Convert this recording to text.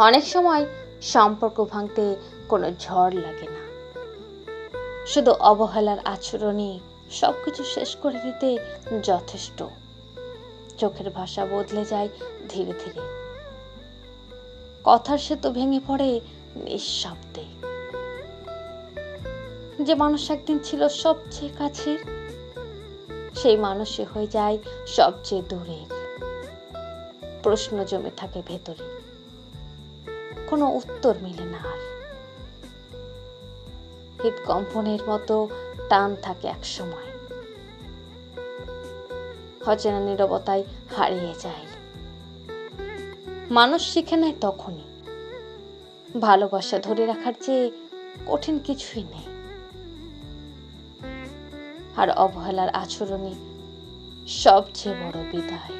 অনেক সময় সম্পর্ক ভাঙতে কোনো ঝড় লাগে না। শুধু অবহেলার আচরণই সব কিছু শেষ করে দিতে যথেষ্ট। চোখের ভাষা বদলে যায় ধীরে ধীরে। কথার সেতু ভেঙে পড়ে নিঃশব্দে। যে মানুষ একদিন ছিল সবচেয়ে কাছের, সেই মানুষই হয়ে যায় সবচেয়ে দূরের। প্রশ্ন জমে থাকে ভেতরে। কোনো উত্তর মেলে না আর। হৃদকম্পনের মতো টান থাকে এক সময়। অচেনা নীরবতায় হারিয়ে যায়। মানুষ শিখে নেয় তখনই। ভালোবাসা ধরে রাখার চেয়ে কঠিন কিছুই নেই। আর অবহেলার আচরণে সবচেয়ে বড় বিদায়।